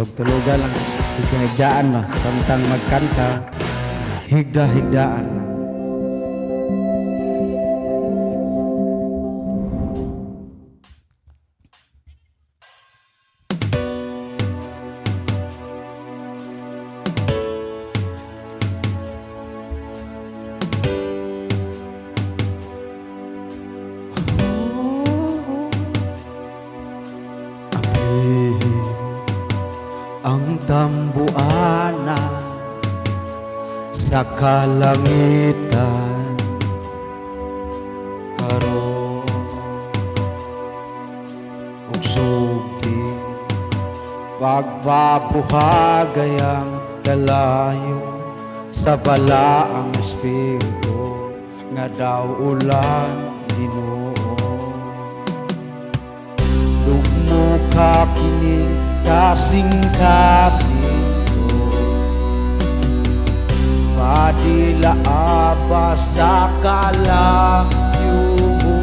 Tulog-tulugan lang. Higda-higdaan ba? Samtang magkanta, higda-higdaan lang. Ang tambuana sa kalangitan. Karon ug sugdi pagbabuhagayang kalayo sa balaang espiritu nga daw ulan Ginoo. Lugmo ka kining kasing-kasing ko Padila aba sa kalayo mo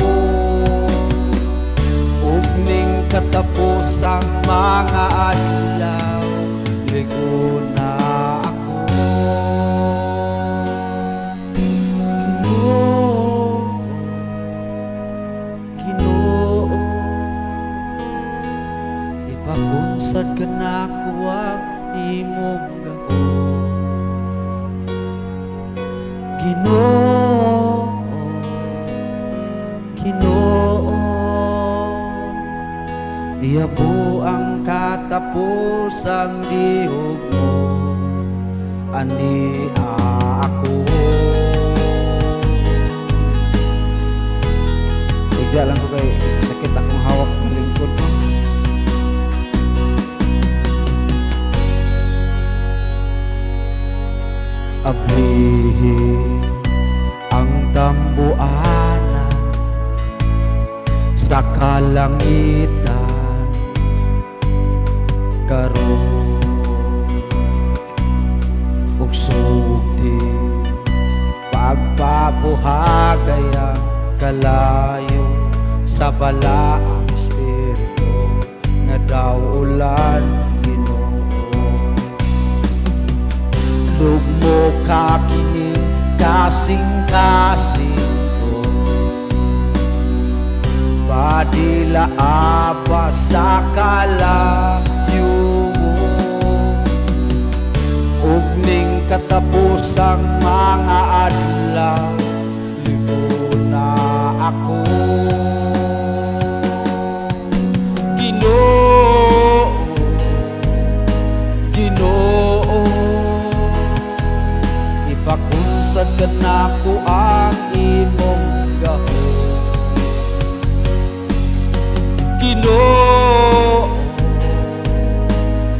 Ug ning katapos ang mga adlaw. Ligo Ipakunsad ka na ko ang imong gahom Ginoo Ginoo Iyabo ang katapusang dihog mo. Ani ako. Bigla lang ko kay sakit akong hawak ng lingkod. mo Ablihi ang tambuana sa kalangitan. Karon ug sugdi pagpabuhagayang kalayo sa balaang espiritu nga daw ulan Ginoo Lugmo ka kining kasing-kasing ko. Padila aba sa kalayo mo Ug ning katapusang mga Ginoo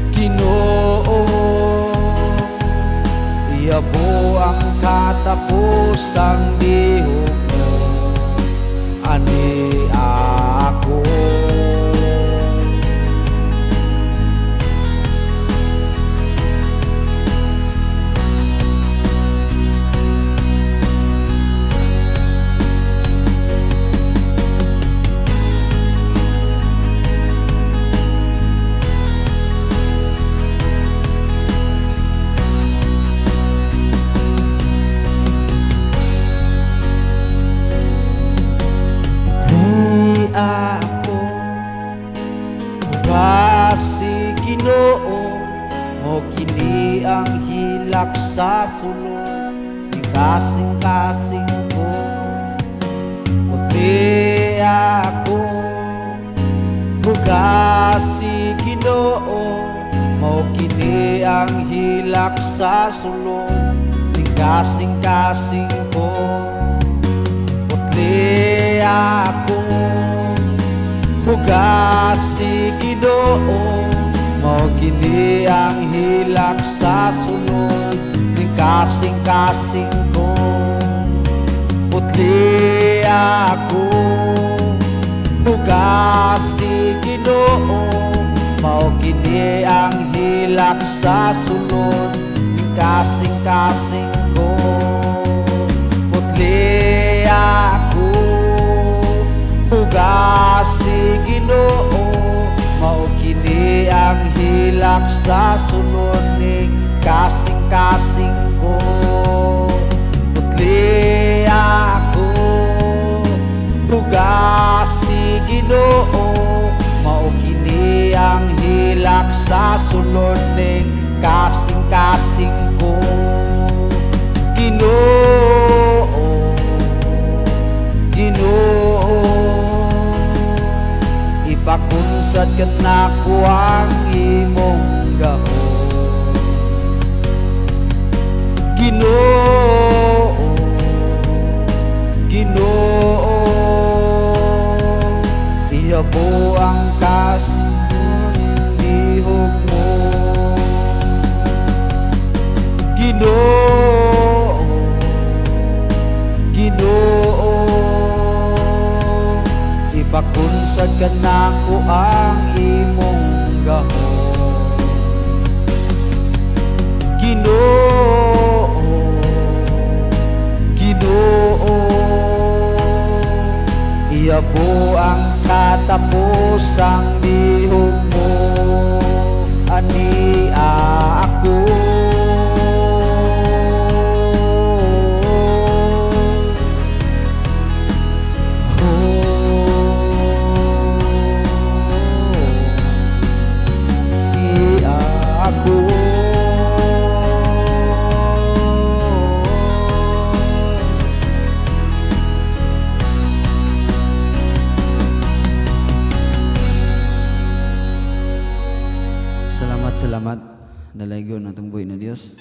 Ginoo Iyabo ang katapusang lihok mo Ani hilak sa sulod Di kasing-kasing ko. Putli ako Ugasi ginoo Mo kini ang hilak sa sulod Di kasing-kasing ko. Putli ako Bugat si Ginoo Mo kini ang hilak sa sunod Ning kasing-kasing ko. Putli ako Bugat si Ginoo. Mo kini ang hilak sa sunod Ning kasing-kasing ko sa sulod ning kasing-kasing ko. Putli ako Bugas si Ginoo Mao kini ang hilak sa sulod ning kasing-kasing ko. Ginoo Ginoo Ipakunsad ka na ko ang imong gahon Ginoo Ginoo Ihabo ang kasulihog mo. Ginoo Ginoo Ipakunsad ka na ko ang ang katapusang lihog mo. Ani ako Dalaygon natong buhay na Dios.